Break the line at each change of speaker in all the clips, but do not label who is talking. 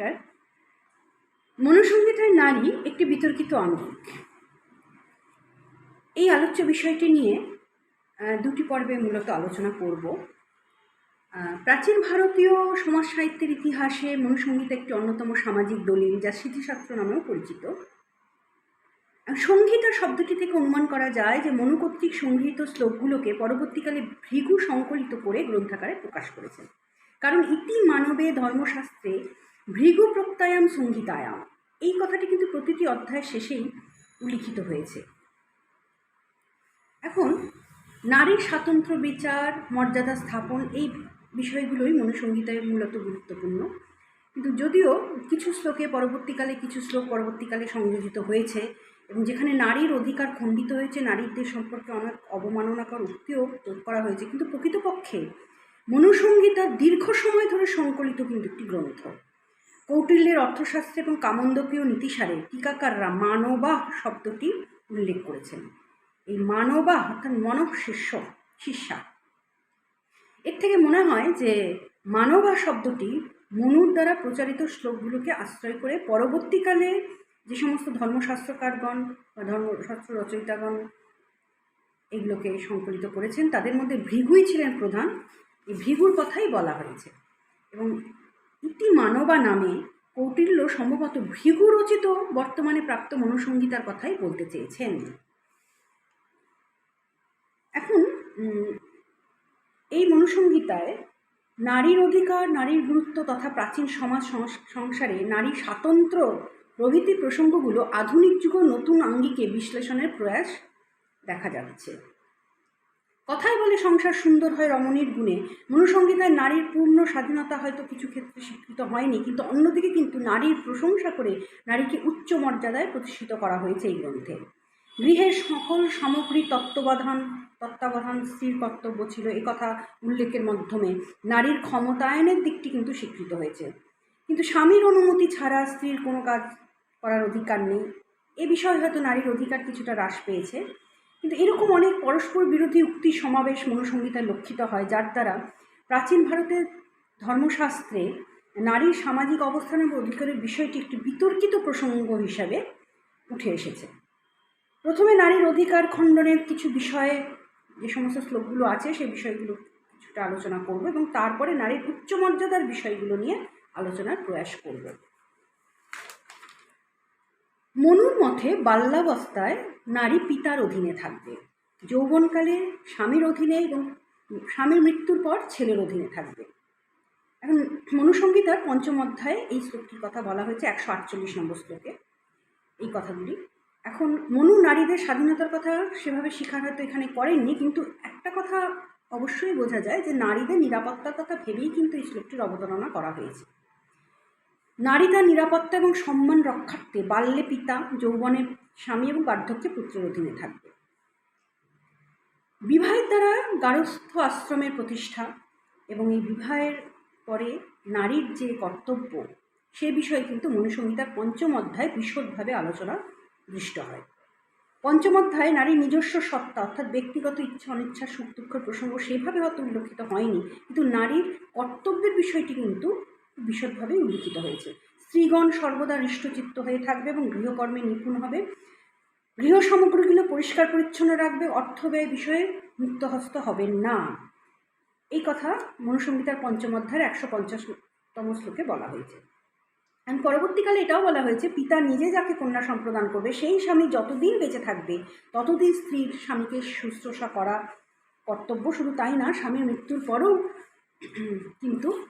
নমস্কার মনুসংগীতের নারী একটি বিতর্কিত আঙ্গিক এই আলোচ্য বিষয়টি নিয়ে দুটি পর্বে মূলত আলোচনা করব। প্রাচীন ভারতীয় সমাজ সাহিত্যের ইতিহাসে মনুসংগীত একটি অন্যতম সামাজিক দলিল যা স্মৃতিশাস্ত্র নামেও পরিচিত। সঙ্গীতা শব্দটি থেকে অনুমান করা যায় যে মনু কর্তৃক সংগৃহীত শ্লোকগুলোকে পরবর্তীকালে ভৃগু সংকলিত করে গ্রন্থাকারে প্রকাশ করেছেন। কারণ ইতি মানবে ধর্মশাস্ত্রে ভৃগু প্রত্যয়াম সঙ্গীতায়াম এই কথাটি কিন্তু প্রতিটি অধ্যায়ের শেষেই উল্লিখিত হয়েছে। এখন, নারীর স্বাতন্ত্র্য বিচার, মর্যাদা স্থাপন এই বিষয়গুলোই মনুসংগীতে মূলত গুরুত্বপূর্ণ। কিন্তু যদিও কিছু শ্লোকে পরবর্তীকালে, কিছু শ্লোক পরবর্তীকালে সংযোজিত হয়েছে এবং যেখানে নারীর অধিকার খণ্ডিত হয়েছে, নারীদের সম্পর্কে অনেক অবমাননাকর উক্তিও করা হয়েছে। কিন্তু প্রকৃতপক্ষে মনুসংগীতা দীর্ঘ সময় ধরে সংকলিত কিন্তু একটি গ্রন্থ। কৌটিল্যের অর্থশাস্ত্র এবং কামন্দকীয় নীতিসারে টিকাকাররা মানবাহ শব্দটি উল্লেখ করেছেন। এই মানবা অর্থাৎ মানব শিষ্য, শিষ্যা। এর থেকে মনে হয় যে মানবা শব্দটি মনুর দ্বারা প্রচারিত শ্লোকগুলোকে আশ্রয় করে পরবর্তীকালে যে সমস্ত ধর্মশাস্ত্রকারগণ বা ধর্মশাস্ত্র রচয়িতাগণ এগুলোকে সংকলিত করেছেন, তাদের মধ্যে ভৃগুই ছিলেন প্রধান। এই ভৃগুর কথাই বলা হয়েছে। এবং ইতি মানবা নামে কৌটিল্য সম্ভবত ভৃগু রচিত বর্তমানে প্রাপ্ত মনুসংগীতার কথাই বলতে চেয়েছেন। এখন এই মনুসংহিতায় নারীর অধিকার, নারীর গুরুত্ব তথা প্রাচীন সমাজ সংস- সংসারে নারী স্বাতন্ত্র প্রভৃতি প্রসঙ্গগুলো আধুনিক যুগ নতুন আঙ্গিকে বিশ্লেষণের প্রয়াস দেখা যাচ্ছে। কথাই বলে সংসার সুন্দর হয় রমণীর গুণে। মনুসংগীতায় নারীর পূর্ণ স্বাধীনতা হয়তো কিছু ক্ষেত্রে স্বীকৃত হয়নি, কিন্তু অন্যদিকে কিন্তু নারীর প্রশংসা করে নারীকে উচ্চ মর্যাদায় প্রতিষ্ঠিত করা হয়েছে এই গ্রন্থে। গৃহের সকল সামগ্রী তত্ত্বাবধান তত্ত্বাবধান স্ত্রীর কর্তব্য ছিল এ কথা উল্লেখের মাধ্যমে নারীর ক্ষমতায়নের দিকটি কিন্তু স্বীকৃত হয়েছে। কিন্তু স্বামীর অনুমতি ছাড়া স্ত্রীর কোনো কাজ করার অধিকার নেই। এ বিষয়ে হয়তো নারীর অধিকার কিছুটা হ্রাস পেয়েছে। কিন্তু এরকম অনেক পরস্পর বিরোধী উক্তি সমাবেশ মনুসংহিতায় লক্ষিত হয়, যার দ্বারা প্রাচীন ভারতের ধর্মশাস্ত্রে নারীর সামাজিক অবস্থান এবং অধিকারের বিষয়টি একটি বিতর্কিত প্রসঙ্গ হিসাবে উঠে এসেছে। প্রথমে নারীর অধিকার খণ্ডনের কিছু বিষয়ে যে সমস্ত শ্লোকগুলো আছে সেই বিষয়গুলো কিছুটা আলোচনা করব এবং তারপরে নারীর উচ্চ মর্যাদার বিষয়গুলো নিয়ে আলোচনার প্রয়াস করব। মনুর মতে বাল্যাবস্থায় নারী পিতার অধীনে থাকবে। যৌবনকালে স্বামীর অধীনে এবং স্বামীর মৃত্যুর পর ছেলের অধীনে থাকবে। এখন মনুসংগীতার পঞ্চম অধ্যায়ে এই শ্লোকটির কথা বলা হয়েছে, একশো আটচল্লিশ নম্বর শ্লোকে। এই কথাগুলি। এখন মনু নারীদের স্বাধীনতার কথা সেভাবে স্বীকার হয়তো এখানে করেননি, কিন্তু একটা কথা অবশ্যই বোঝা যায় যে নারীদের নিরাপত্তার কথা ভেবেই কিন্তু এই শ্লোকটির অবতারণা করা হয়েছে। নারী তার নিরাপত্তা এবং সম্মান রক্ষার্থে বাল্যে পিতা, যৌবনে স্বামী এবং বার্ধক্যে পুত্রের অধীনে থাকবে। বিবাহের দ্বারা গারস্থ আশ্রমের প্রতিষ্ঠা এবং এই বিবাহের পরে নারীর যে কর্তব্য, সে বিষয়ে কিন্তু মনুসংহিতার পঞ্চম অধ্যায় বিশদভাবে আলোচনা দৃষ্ট হয়। পঞ্চম অধ্যায়ে নারীর নিজস্ব সত্তা, অর্থাৎ ব্যক্তিগত ইচ্ছা, অনিচ্ছা সুখ দুঃখের প্রসঙ্গ সেভাবে হয়তো উল্লেখিত হয়নি। কিন্তু নারীর কর্তব্যের বিষয়টি কিন্তু বিশদভাবে উল্লিখিত হয়েছে। স্ত্রীগণ সর্বদা হৃষ্টচিত্ত হয়ে থাকবে এবং গৃহকর্মে নিপুণ হবে। গৃহ সামগ্রীগুলো পরিষ্কার পরিচ্ছন্ন রাখবে অর্থ ব্যয় বিষয়ে মুক্তহস্ত হবেন না। এই কথা মনুসংহিতার পঞ্চম অধ্যায়ের একশো পঞ্চাশতম শ্লোকে বলা হয়েছে। আর পরবর্তীকালে এটাও বলা হয়েছে, পিতা নিজে যাকে কন্যা সম্প্রদান করবে, সেই স্বামী যতদিন বেঁচে থাকবে, ততদিন স্ত্রীর স্বামীকে শুশ্রূষা করা কর্তব্য। শুধু তাই না, স্বামীর মৃত্যুর পরেও কিন্তু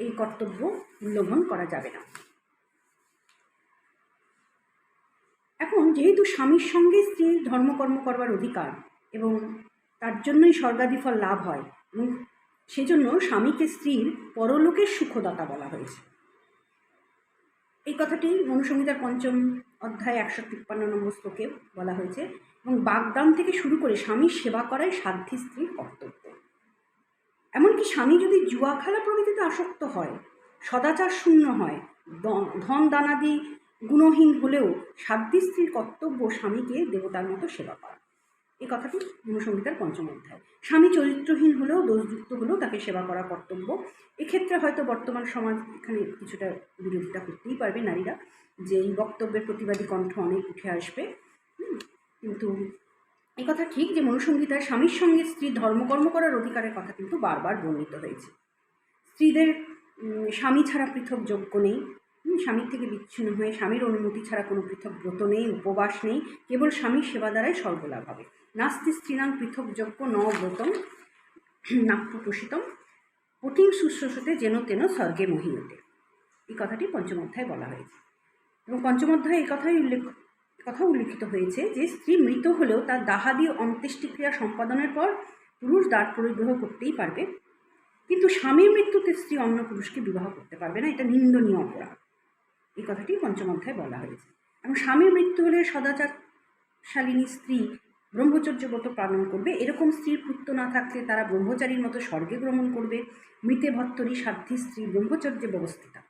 এই কর্তব্য উল্লঙ্ঘন করা যাবে না। এখন যেহেতু স্বামীর সঙ্গে স্ত্রীর ধর্মকর্ম করবার অধিকার এবং তার জন্যই স্বর্গাদিফল লাভ হয় এবং সেজন্য স্বামীকে স্ত্রীর পরলোকের সুখদাতা বলা হয়েছে। এই কথাটি মনুসংহিতার পঞ্চম অধ্যায় একশো তিপ্পান্ন নম্বর শ্লোকে বলা হয়েছে এবং বাগদান থেকে শুরু করে স্বামীর সেবা করাই সাধ্যী স্ত্রীর কর্তব্য। এমনকি স্বামী যদি জুয়া খেলা প্রভৃতিতে আসক্ত হয়, সদাচার শূন্য হয়, ধন দানাদি গুণহীন হলেও সাধ্যী স্ত্রীর কর্তব্য স্বামীকে দেবতার মতো সেবা করা। এই কথাটি মনুসংহিতার পঞ্চম অধ্যায়। স্বামী চরিত্রহীন হলেও, দোষযুক্ত হলেও তাকে সেবা করা কর্তব্য। এক্ষেত্রে হয়তো বর্তমান সমাজ এখানে কিছুটা বিরোধিতা করতেই পারবে নারীরা, যে এই বক্তব্যের প্রতিবাদী কণ্ঠ অনেক উঠে আসবে। কিন্তু এই কথা ঠিক যে মনুসংহিতায় স্বামীর সঙ্গে স্ত্রীর ধর্মকর্ম করার অধিকারের কথা কিন্তু বারবার বর্ণিত হয়েছে। স্ত্রীদের স্বামী ছাড়া পৃথক যোগ্য নেই। স্বামীর থেকে বিচ্ছিন্ন হয়ে স্বামীর অনুমতি ছাড়া কোনো পৃথক ব্রত নেই, উপবাস নেই, কেবল স্বামীর সেবা দ্বারাই স্বর্গলাভ হবে। নাস্তি স্ত্রীণাং পৃথক যজ্ঞ ন ব্রতম নাপ্যপোষিতম কঠিন শুশ্রূষতে যেন তেন স্বর্গে মহিয়তে এই কথাটি পঞ্চম অধ্যায় বলা হয়েছে। এবং পঞ্চম অধ্যায়ে এই কথাই উল্লেখ কথা উল্লিখিত হয়েছে যে, স্ত্রী মৃত হলেও তার দাহাদি অন্ত্যেষ্টিক্রিয়া সম্পাদনের পর পুরুষ দ্বার পরিগ্রহ করতেই পারবে। কিন্তু স্বামীর মৃত্যুতে স্ত্রী অন্য পুরুষকে বিবাহ করতে পারবে না, এটা নিন্দনীয় অপরাধ। এই কথাটি পঞ্চম অধ্যায়ে বলা হয়েছে। এবং স্বামীর মৃত্যু হলে সদাচারশালিনী স্ত্রী ব্রহ্মচর্য ব্রত পালন করবে। এরকম স্ত্রীর পুত্র না থাকলে তারা ব্রহ্মচারীর মতো স্বর্গে গ্রহণ করবে। মৃতে ভত্তরী সাধ্যী স্ত্রী ব্রহ্মচর্যে ব্যবস্থিতা।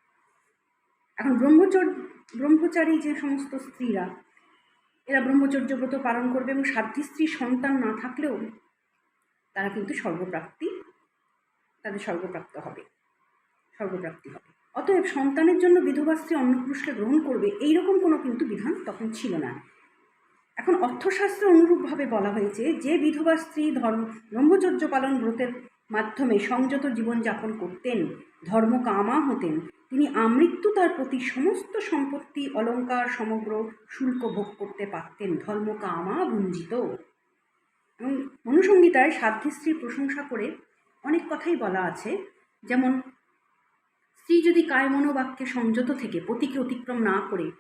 এখন ব্রহ্মচর্য ব্রহ্মচারী যে সমস্ত স্ত্রীরা এরা ব্রহ্মচর্য ব্রত পালন করবে এবং সাধ্যী স্ত্রীর সন্তান না থাকলেও তারা কিন্তু স্বর্গপ্রাপ্তি, তাদের স্বর্গপ্রাপ্ত হবে, স্বর্গপ্রাপ্তি হবে। অতএব সন্তানের জন্য বিধবা স্ত্রী অন্য পুরুষকে গ্রহণ করবে এইরকম কোনো কিন্তু বিধান তখন ছিল না। এখন অর্থশাস্ত্রে অনুরূপভাবে বলা হয়েছে যে বিধবা স্ত্রী ধর্ম ব্রহ্মচর্য পালন ব্রতের মাধ্যমে সংযত জীবনযাপন করতেন ধর্ম কামা হতেন। তিনি আমৃত্যু তার প্রতি সমস্ত সম্পত্তি, অলঙ্কার সমগ্র শুল্ক ভোগ করতে পারতেন ধর্ম কামা ভুঞ্জিত। এবং মনুসংহিতায় সাধ্যী স্ত্রীর প্রশংসা করে অনেক কথাই বলা আছে, যেমন, স্ত্রী যদি কায় মনোবাক্যে সংযত থেকে পতিকে অতিক্রম না করে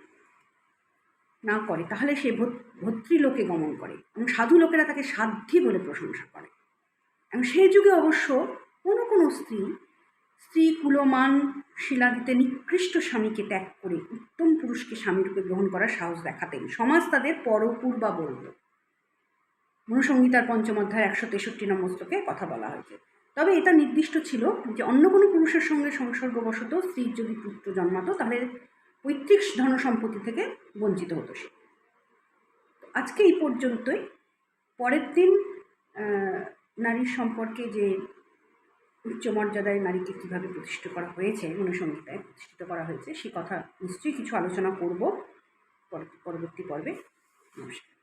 না করে, তাহলে সে ভর্তৃলোকে গমন করে এবং সাধু লোকেরা তাকে সাধ্যী বলে প্রশংসা করে। সেই যুগে অবশ্য কোনো কোনো স্ত্রী স্ত্রী কুলমান শিলা দিতে নিকৃষ্ট স্বামীকে ত্যাগ করে উত্তম পুরুষকে স্বামীরূপে গ্রহণ করার সাহস দেখাতেন। সমাজ তাদের পরপূর্বা বলল। মনুসংহিতার পঞ্চম অধ্যায় একশো তেষট্টি নম্বর শ্লোকে কথা বলা হয়েছে। তবে এটা নির্দিষ্ট ছিল যে অন্য কোনো পুরুষের সঙ্গে সংসর্গবশত স্ত্রীর যদি পুত্র জন্মাতো, তাহলে পৈতৃক ধন সম্পত্তি থেকে বঞ্চিত হতো সে। আজকে এই পর্যন্তই। পরের দিন নারীর সম্পর্কে যে উচ্চ মর্যাদায় নারীকে কীভাবে প্রতিষ্ঠিত করা হয়েছে মনুসংহিতায় প্রতিষ্ঠিত করা হয়েছে, সে কথা নিশ্চয়ই কিছু আলোচনা করব পরবর্তী পর্বে। নমস্কার।